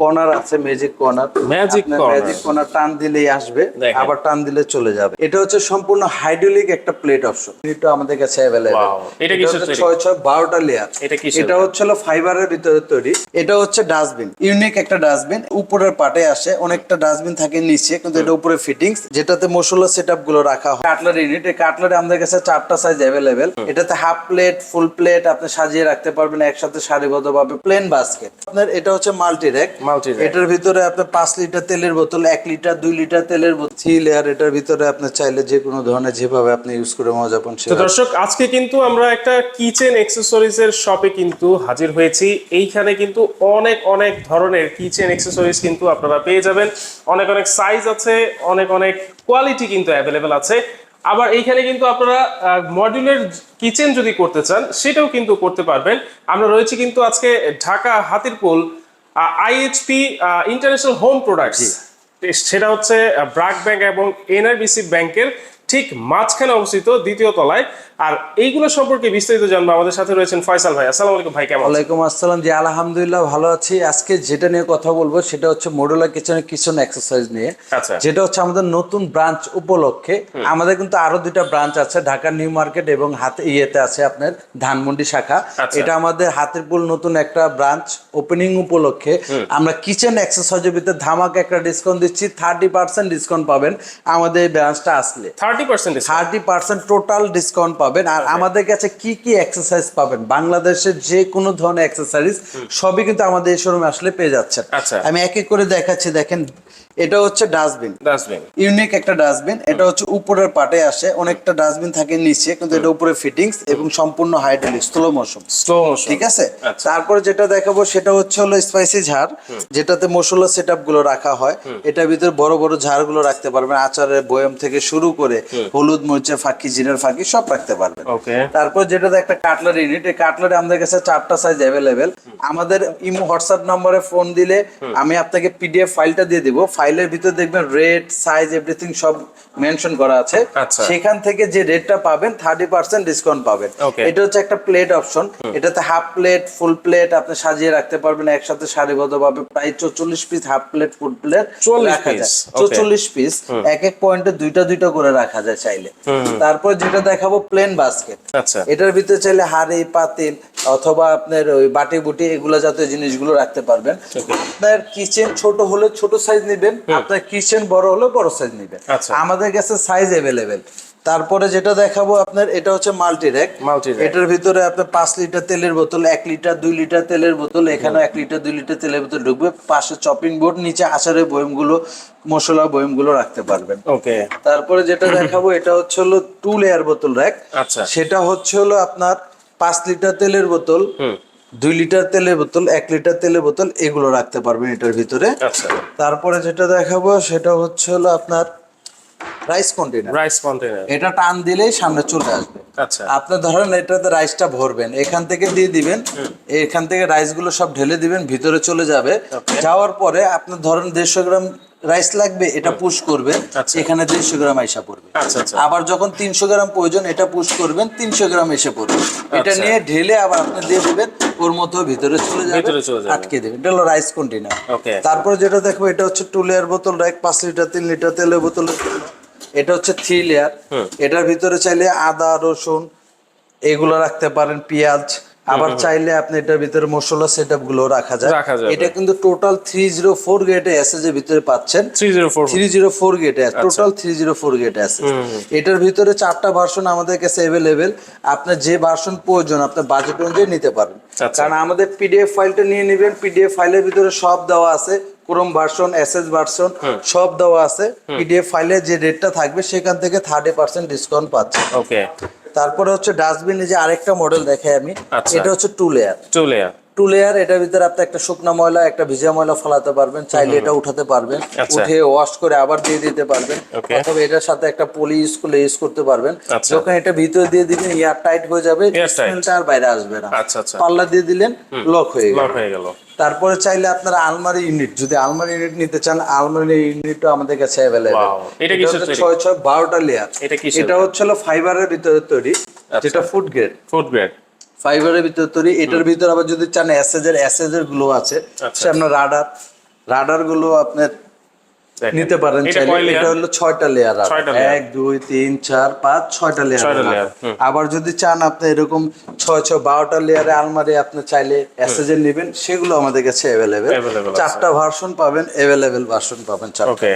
Corner আছে magic corner. Corner। Magic corner টান দিলেই আসবে আবার টান দিলে চলে যাবে। এটা হচ্ছে সম্পূর্ণ হাইড্রোলিক একটা প্লেট অপশন এটা আমাদের কাছে অ্যাভেলেবল এটা তৈরি? ছয় ছয় বারোটা লেয়ার এটা কিসের? এটা হচ্ছে ফাইবারের ভিতরে তৈরি। এটা হচ্ছে ডাস্টবিন ইউনিক একটা ডাস্টবিন উপরের পাটে আসে অনেকটা ডাস্টবিন থাকে নিচে কিন্তু এটা উপরে ফিটিংস যেটাতে মশলা সেটগুলো রাখা হয়। কাটলারি ইউনিট এই কাটলারি আমাদের কাছে চারটা সাইজ অ্যাভেলেবেল এটাতে হাফ প্লেট ফুল প্লেট আপনি সাজিয়ে রাখতে পারবেন। একসাথে সারিবদ্ধভাবে প্লেন বাস্কেট আপনার এটা হচ্ছে মাল্টি র্যাক। এটার ভিতরে আপনার পাঁচ লিটার তেলের বোতল এক লিটার দুই লিটার তেলের বোতল। থ্রি লেয়ার এটার ভিতরে আপনি চাইলে যে কোনো ধরনের যেভাবে আপনি ইউজ করে মজা পান তো দর্শক আজকে কিন্তু আমরা একটা কিচেন অ্যাক্সেসরিজ এর শপে কিন্তু হাজির হয়েছি। এইখানে কিন্তু অনেক অনেক ধরনের কিচেন অ্যাক্সেসরিজ কিন্তু আপনারা পেয়ে যাবেন। অনেক অনেক সাইজ আছে অনেক অনেক কোয়ালিটি কিন্তু অ্যাভেলেবেল আছে। আবার এইখানে কিন্তু আপনারা মডিউলার কিচেন যদি করতে চান সেটাও কিন্তু করতে পারবেন। আমরা রয়েছি কিন্তু আজকে Dhaka Hatirpul IHP international home products সেটা হচ্ছে ব্রাক ব্যাংক এবং এনআরবিসি ব্যাংকের ঠিক মাঝখানে অবস্থিত দ্বিতীয় তলায়। আর এইগুলো সম্পর্কে বিস্তারিত জানব। আমাদের সাথে রয়েছেন ফয়সাল ভাই। আসসালামু আলাইকুম ভাই কেমন আছেন? ওয়ালাইকুম আসসালাম। জি আলহামদুলিল্লাহ ভালো আছি। আজকে যেটা নিয়ে কথা বলব সেটা হচ্ছে মডুলার কিচেনের কিচেন এক্সারসাইজ নিয়ে। আচ্ছা। যেটা হচ্ছে আমাদের নতুন ব্রাঞ্চ উপলক্ষে। আমাদের কিন্তু আরও দুইটা ব্রাঞ্চ আছে ঢাকা নিউ মার্কেট এবং হাতে ইয়েতে আছে আপনার ধানমন্ডি শাখা। আচ্ছা। এটা আমাদের হাতিরপুল নতুন একটা ব্রাঞ্চ ওপেনিং উপলক্ষে। আমরা কিচেন এক্সারসাইজের ভিতরে ধামাকা একটা ডিসকাউন্ট দিচ্ছি। থার্টি পার্সেন্ট ডিসকাউন্ট পাবেন আমাদের এই ব্রাঞ্চটা আসলে। Thirty percent thirty percent total discount পাবেন। আর আমাদের কাছে কি কি এক্সারসাইজ পাবেন? বাংলাদেশের যে কোনো ধরনের এক্সারসাইজ সবই কিন্তু আমাদের এই শোরুমে আসলে পেয়ে যাচ্ছেন। আচ্ছা। আমি এক এক করে দেখাচ্ছি দেখেন। এটা হচ্ছে ডাস্টবিন। ডাস্টবিন। ইউনিক একটা ডাস্টবিন। এটা হচ্ছে উপরের পাটে আসে। অনেকটা ডাস্টবিন থাকে নিচে কিন্তু এটা উপরে ফিটিংস এবং সম্পূর্ণ হাইড্রোলিক স্লো মোশন স্লো ঠিক আছে? আচ্ছা। তারপরে যেটা দেখাবো সেটা হচ্ছে হলো স্পাইসি ঝাড় যেটাতে মশলা সেটগুলো রাখা হয়। এটার ভিতরে বড় বড় ঝাড়গুলো রাখতে পারবেন। আচারের বয়ম থেকে শুরু করে হলুদ মরিচের ফাঁকি জিরার ফাঁকি সব রাখতে পারবেন। ওকে। তারপর যেটা একটা কাটলারি ইউনিট এই কাটলারি আমাদের কাছে চারটা সাইজ অ্যাভেলেবেল আমাদের ইমো হোয়াটসঅ্যাপ নম্বরে ফোন দিলে আমি আপনাকে পিডিএফ ফাইলটা দিয়ে দিব। ফাইলের ভিতরে দেখবেন রেট সাইজ এভরিথিং সব মেনশন করা আছে। আচ্ছা। সেখান থেকে যে রেটটা পাবেন থার্টি পার্সেন্ট ডিসকাউন্ট পাবেন। এটা হচ্ছে একটা প্লেট অপশন এটাতে হাফ প্লেট ফুল প্লেট আপনি সাজিয়ে রাখতে পারবেন। একসাথে সারিবদ্ধভাবে প্রায় চল্লিশ piece half plate full plate 40 রাখা যায়। চল্লিশ পিস এক এক পয়েন্টে দুইটা দুইটা করে রাখা যায় চাইলে। তারপর যেটা দেখাবো প্লেন বাস্কেট আচ্ছা। এটার ভিতরে চাইলে হাড়ি পাতিল অথবা আপনার ওই বাটি বুটি এগুলো জাতীয় জিনিসগুলো রাখতে পারবেন। আপনার কিচেন ছোট হলে ছোট সাইজ নেবেন আপনার কিচেন বড় হলে বড় সাইজ নেবেন আচ্ছা। আমাদের কাছে সাইজ অ্যাভেলেবেল তারপরে যেটা দেখাবো আপনার এটা হচ্ছে মাল্টি র্যাক Multi rack। এটার ভিতরে আপনার পাঁচ লিটার তেলের বোতল এক লিটার দুই লিটার তেলের বোতল এখানে এক লিটার দুই লিটার তেলের বোতল ঢুকবে। পাশে চপিং বোর্ড নিচে আচারের বয়মগুলো মশলা বয়মগুলো রাখতে পারবেন। ওকে। তারপরে যেটা দেখাবো এটা হচ্ছে হলো টু লেয়ার বোতল র্যাক আচ্ছা। সেটা হচ্ছে হলো আপনার পাঁচ লিটার তেলের বোতল। দুই লিটার তেলের বোতল এক লিটার তেলের বোতল এগুলো রাখতে পারবেন এটার ভিতরে। আচ্ছা। তারপরে যেটা দেখাবো সেটা হচ্ছে হলো আপনার রাইস কন্টেনার রাইস কন্টেনার এটা টান দিলেই সামনে চলে আসবে। আচ্ছা। আপনি ধরেন এটাতে রাইসটা ভরবেন এখান থেকে দিয়ে দিবেন এখান থেকে রাইসগুলো সব ঢেলে দিবেন ভিতরে চলে যাবে। যাওয়ার পরে আপনি ধরেন দেড়শো গ্রাম রাইস লাগবে এটা পুশ করবেন আচ্ছা। এখানে দেড়শো গ্রাম আইসা পড়বে। আচ্ছা আচ্ছা। আবার যখন তিনশো গ্রাম প্রয়োজন এটা পুশ করবেন তিনশো গ্রাম এসে পড়বে। এটা। নিয়ে ঢেলে আবার আপনি দিয়ে দিবেন ওর মতো ভিতরে চলে যাবে। আটকে দেবেন। এটা হলো রাইস কন্টেনার তারপর যেটা দেখব এটা হচ্ছে টু লেয়ার বোতল রাইক পাঁচ লিটার তিন লিটার তেলের বোতল এটা হচ্ছে থ্রি লেয়ার এটার ভিতরে চাইলে আদা রসুন এগুলো রাখতে পারেন পেঁয়াজ। আবার চাইলে আপনি এটার ভিতরে মশলা সেট আপগুলো রাখা যায় এটা কিন্তু টোটাল থ্রি জিরো ফোর গেটে এর ভিতরে পাচ্ছেন। থ্রি জিরো ফোর গেটে। টোটাল থ্রি জিরো ফোর গেটে আছে এটার ভিতরে চারটা ভার্সন আমাদের কাছে অ্যাভেলেবেল আপনার যে ভার্সন প্রয়োজন আপনার বাজেট অনুযায়ী নিতে পারেন আচ্ছা। কারণ আমাদের পিডিএফ ফাইলটা নিয়ে নেবেন। পিডিএফ ফাইলের ভিতরে সব দেওয়া আছে। ক্রোম ভার্সন এসএস ভার্সন সব দেওয়া আছে। পিডিএফ ফাইলে যে রেটটা থাকবে সেখান থেকে থার্টি পার্সেন্ট ডিসকাউন্ট পাচ্ছে। ওকে তারপরে হচ্ছে ডাস্টবিন যে আরেকটা মডেল দেখে আমি আচ্ছা। এটা হচ্ছে টু লেয়ার চলে টু লেয়ার এটার ভিতরে আপনি একটা শুকনা ময়লা একটা ভিজা ময়লা ফলাতে পারবেন চাইলে এটা উঠাতে পারবেন। আচ্ছা। উঠে ওয়াশ করে আবার দিয়ে দিতে পারবেন অথবা এটার সাথে একটা পলি ইউজ করলে ইউজ করতে পারবেন। আচ্ছা। যখন এটা ভিতরে দিয়ে দিবেন এয়ার টাইট হয়ে যাবে স্মেলটা আর বাইরে আসবে না। আচ্ছা পাল্লা দিয়ে দিলেন লক হয়ে গেল। লক হয়ে গেল। তারপরে চাইলে আপনারা আলমারি ইউনিট যদি আলমারি ইউনিট নিতে চান আলমারি ইউনিটও আমাদের কাছে অ্যাভেলেবেল এটা কিসের তৈরি? ছয় ছয় বারোটা লেয়ার এটা কিসের? এটা হচ্ছে ফাইবারের ভিতরে তৈরি। যেটা ফুড গ্রেড ফুড গ্রেড ফাইবারের ভিতরে তৈরি এটার ভিতরে আবার যদি চান এর এসএজগুলো আছে আচ্ছা। সে আপনার রাডার রাডারগুলো আপনার নিতে পারেন এটা চাইলে। এটা হলো ছয়টা লেয়ার। এক দুই তিন চার পাঁচ ছয়টা লেয়ার। আবার। যদি চান আপনি এরকম ছয় ছয় বারোটা লেয়ারে আলমারি আপনি চাইলে এসএজের নেবেন সেগুলো আমাদের কাছে অ্যাভেলেবেল চারটা ভার্সন পাবেন অ্যাভেলেবেল ভার্সন পাবেন চারটা। ওকে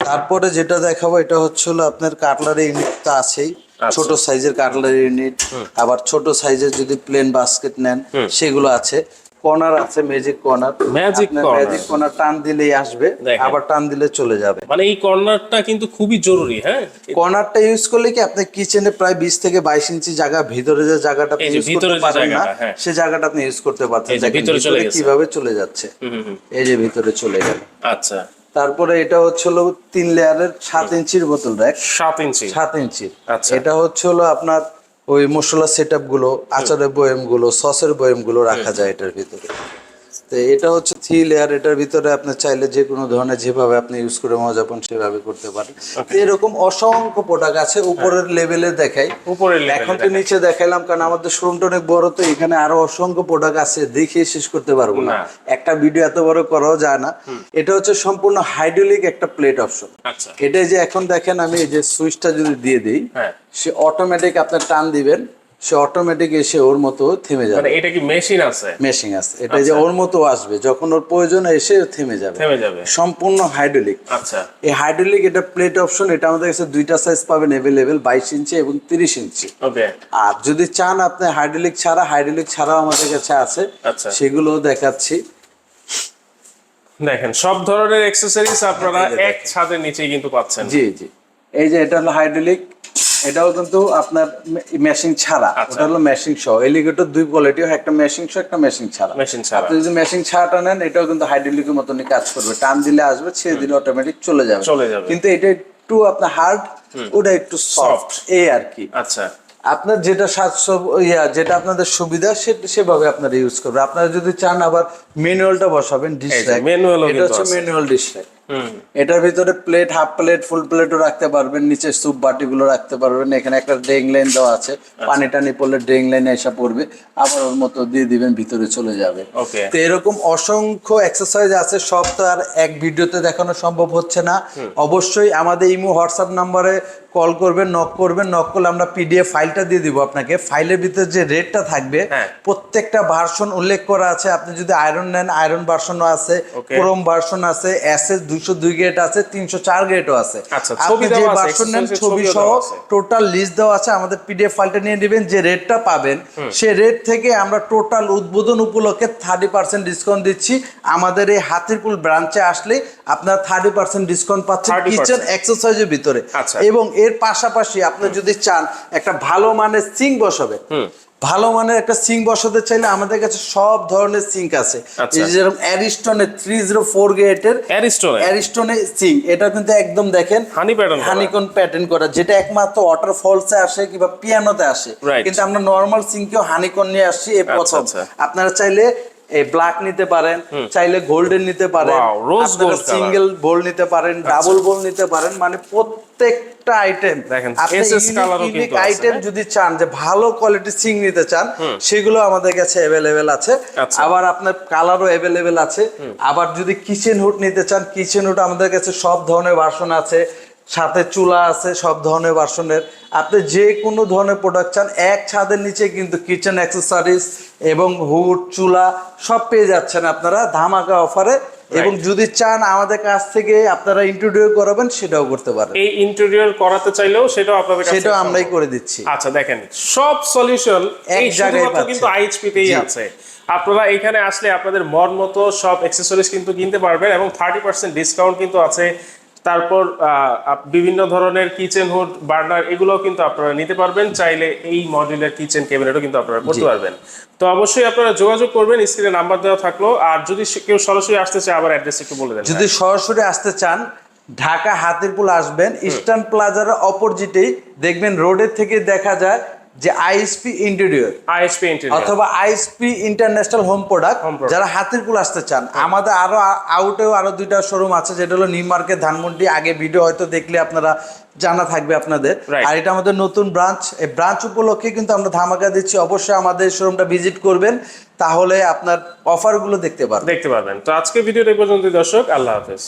তারপরে যেটা দেখাবো এটা হচ্ছে হলো আপনার কাটলারি ইউনিট তো আছেই। ছোট সাইজের কাটলারি ইউনিট আবার ছোট সাইজের যদি প্লেন বাস্কেট নেন সেগুলো আছে। কর্নার আছে magic corner corner। Magic corner টান দিলেই আসবে আবার টান দিলে চলে যাবে। মানে এই কর্নারটা কিন্তু খুবই জরুরি হ্যাঁ? কর্নারটা ইউজ করলে কি আপনি কিচেনে প্রায় বিশ থেকে বাইশ ইঞ্চি জায়গা ভিতরে যে জায়গাটা আপনি ইউজ করতে পারেন না হ্যাঁ। সে জায়গাটা আপনি ইউজ করতে পারছেন। ভিতরে চলে কীভাবে চলে যাচ্ছে। এই যে ভিতরে চলে গেল। আচ্ছা। তারপরে এটা হচ্ছে হলো তিন লেয়ারের সাত ইঞ্চির বোতল র্যাক সাত ইঞ্চি। সাত ইঞ্চি। আচ্ছা। এটা হচ্ছে হলো আপনার ওই মশলা সেটগুলো আচারের বয়েমগুলো সসের বয়েমগুলো রাখা যায় এটার ভিতরে। তো এটা হচ্ছে থ্রি লেয়ার এটার ভিতরে আপনি চাইলে যে কোনো ধরনের যেভাবে আপনি ইউজ করে মজাপন সেভাবে করতে পারেন। এরকম অসংখ্য প্রোডাক্ট আছে উপরের লেভেলে দেখাই। উপরের এখন তো নিচে দেখাইলাম কারণ আমাদের শোরুমটা অনেক বড় তো এখানে আরও অসংখ্য প্রোডাক্ট আছে দেখিয়ে শেষ করতে পারব না। একটা ভিডিও এত বড় করাও যায় না। এটা হচ্ছে সম্পূর্ণ হাইড্রোলিক একটা প্লেট অপশন আচ্ছা। এটা যে এখন দেখেন আমি এই যে সুইচটা যদি দিয়ে দিই হ্যাঁ। সে অটোমেটিক আপনার টান দিবেন। সে অটোমেটিক এসে ওর মতো থেমে যাবে। মানে এটা কি মেশিন আছে? মেশিং আছে। এটা যে ওর মতো আসবে যখন ওর প্রয়োজন এসে থেমে যাবে। থেমে যাবে। সম্পূর্ণ হাইড্রোলিক আচ্ছা। এই হাইড্রোলিক এটা প্লেট অপশন এটা আমাদের কাছে দুইটা সাইজ পাবেন অ্যাভেলেবেল বাইশ ইঞ্চি এবং তিরিশ ইঞ্চি। ওকে। আর যদি চান আপনি হাইড্রোলিক ছাড়া হাইড্রোলিক ছাড়াও আমাদের কাছে আছে। আচ্ছা। সেগুলো দেখাচ্ছি। দেখেন সব ধরনের অ্যাক্সেসরিজ আপনারা এক ছাদের নিচেই কিন্তু পাচ্ছেন। জি জি। এই যে এটা হলো হাইড্রোলিক এটাও কিন্তু আপনার মেশিং ছাড়া। আচ্ছা। ওটা হলো মেশিং সহ। এলিগেটর দুই কোয়ালিটি হয় একটা মেশিং সহ একটা মেশিং ছাড়া। মেশিন ছাড়া। আপনি যদি মেশিং ছাড়াটা নেন এটাও কিন্তু হাইড্রোলিকের মতনই কাজ করবে। টান দিলে আসবে ছেড়ে দিলে অটোমেটিক চলে যাবে। চলে যাবে। কিন্তু এটা একটু আপনার হার্ড ওটা একটু সফট এই আর কি। আচ্ছা। আপনার যেটা সাতশো ইয়া যেটা আপনাদের সুবিধা সে- সেভাবে আপনারা ইউজ করবে আপনারা যদি চান আবার ম্যানুয়ালটা বসাবেন ডিশ র্যাক manual এটা হচ্ছে। ম্যানুয়াল ডিশ র্যাক এটার ভিতরে প্লেট হাফ প্লেট ফুল প্লেটও রাখতে পারবেন নিচে স্যুপ বাটি গুলো রাখতে পারবেন। এখানে একটা ড্রেং লাইন দেওয়া আছে। আচ্ছা। পানি টানি পড়লে ড্রেং লাইনে এসে পড়বে। আবার ওর মতো দিয়ে দিবেন ভিতরে চলে যাবে। তো এরকম অসংখ্য এক্সারসাইজ আছে। সব তো আর এক ভিডিওতে দেখানো সম্ভব হচ্ছে না। অবশ্যই আমাদের ইমো হোয়াটসঅ্যাপ নাম্বারে কল করবেন নক করবেন। নক করলে আমরা পিডিএফ ফাইলটা দিয়ে দিব আপনাকে। ফাইলের ভিতরে যে রেটটা থাকবে হ্যাঁ। প্রত্যেকটা ভার্সন উল্লেখ করা আছে। আপনি যদি আয়রন নেন আয়রন ভার্সনও আছে. ক্রোম ভার্সন আছে এসএস দুইশো দুই গ্রেড আছে তিনশো চার গ্রেডও আছে। আচ্ছা, আপনি ছবি যে দেওয়া নেন ছবি সহ টোটাল লিস্ট দেওয়া আছে আমাদের পিডিএফ ফাইলটা নিয়ে নেবেন যে রেটটা পাবেন সে রেট থেকে আমরা টোটাল উদ্বোধন উপলক্ষে থার্টি পার্সেন্ট ডিসকাউন্ট দিচ্ছি। আমাদের এই হাতিরপুল ব্রাঞ্চে আসলে আপনার থার্টি পার্সেন্ট ডিসকাউন্ট পাচ্ছেন 30% কিচেন এক্সারসাইজের ভিতরে। আচ্ছা। এবং এর পাশাপাশি আপনি যদি চান একটা ভালো মানের সিঙ্ক বসাবেন। ভালো মানের একটা সিঙ্ক বসাতে চাইলে আমাদের কাছে সব ধরনের সিঙ্ক আছে। আচ্ছা। যেরকম অ্যারিস্টনের থ্রি জিরো ফোর গ্রেটের অ্যারিস্টোনে সিঙ্ক এটা কিন্তু একদম দেখেন pattern করা। হানিকন প্যাটার্ন করা যেটা একমাত্র ওয়াটার ফলসে আসে কিংবা পিয়ানোতে আসে। কিন্তু আমরা নর্মাল সিঙ্কেও হানিকন নিয়ে আসছি প্রথম। আচ্ছা। আপনারা চাইলে এই ব্ল্যাক নিতে পারেন চাইলে গোল্ডেন নিতে পারেন gold color। সিঙ্গেল বোল নিতে পারেন ডাবল বোল নিতে পারেন মানে প্রত্যেকটা আইটেম দেখেন, আইটেম হ্যাঁ? যদি চান যে ভালো কোয়ালিটি সিং নিতে চান সেগুলো আমাদের কাছে অ্যাভেলেবেল আছে। আচ্ছা। আবার আপনার কালারও অ্যাভেলেবেল আছে। আবার যদি কিচেন হুড নিতে চান কিচেন হুড আমাদের কাছে সব ধরনের ভার্সন আছে। সাথে চুলা আছে সব ধরনের ভার্সনের আপনি যে কোনো ধরনের প্রোডাক্ট চান এক ছাদের নিচে কিন্তু কিচেন অ্যাক্সেসরিজ এবং হুড চুলা সব পেয়ে যাচ্ছেন আপনারা ধামাকা অফারে এবং যদি চান আমাদের কাছ থেকে আপনারা ইন্ট্রোডিউ করাবেন সেটাও করতে পারেন। এই ইন্টেরিয়র করাতে চাইলেও সেটাও আপনাদের কাছে সেটাও আমরাই করে দিচ্ছি। আচ্ছা দেখেন সব সলিউশন এক এই জায়গায়। কিন্তু আইএইচপিতেই জি। আছে। আপনারা এখানে আসলে আপনাদের মন মতো সব অ্যাক্সেসরিজ কিন্তু কিনতে পারবেন এবং থার্টি পার্সেন্ট ডিসকাউন্ট কিন্তু আছে তারপর বিভিন্ন ধরনের কিচেন হুড বার্নার এগুলোও কিন্তু আপনারা নিতে পারবেন। চাইলে এই মডেলের কিচেন ক্যাবিনেটও কিন্তু আপনারা করতে পারবেন। তো অবশ্যই আপনারা যোগাযোগ করবেন স্ক্রিনে নাম্বার দেওয়া থাকল। আর যদি কেউ সরাসরি আসতে চায় আবার অ্যাড্রেস একটু বলে দেন যদি সরাসরি আসতে চান ঢাকা হাতিরপুল আসবেন ইস্টার্ন প্লাজার অপোজিটেই দেখবেন রোডের থেকে দেখা যায় যে আইএসপি ইন্টেরিয়র আইএসপি ইন্টেরিয়র অথবা আইএসপি ইন্টারন্যাশনাল হোম প্রোডাক্ট যারা হাতের কুল আসতে চান আমাদের আরও আউটেও আরও দুইটা শোরুম আছে যেটা হলো নিউ মার্কেট ধানমন্ডি আগে ভিডিও হয়তো দেখলে আপনারা জানা থাকবে আপনাদের। আর এটা আমাদের নতুন ব্রাঞ্চ এই ব্রাঞ্চ উপলক্ষে কিন্তু আমরা ধামাকা দিচ্ছি। অবশ্যই আমাদের শোরুমটা ভিজিট করবেন তাহলে আপনার অফারগুলো দেখতে পারবেন। দেখতে পারবেন। তো আজকে ভিডিওটা এই পর্যন্ত দর্শক। আল্লাহ হাফেজ।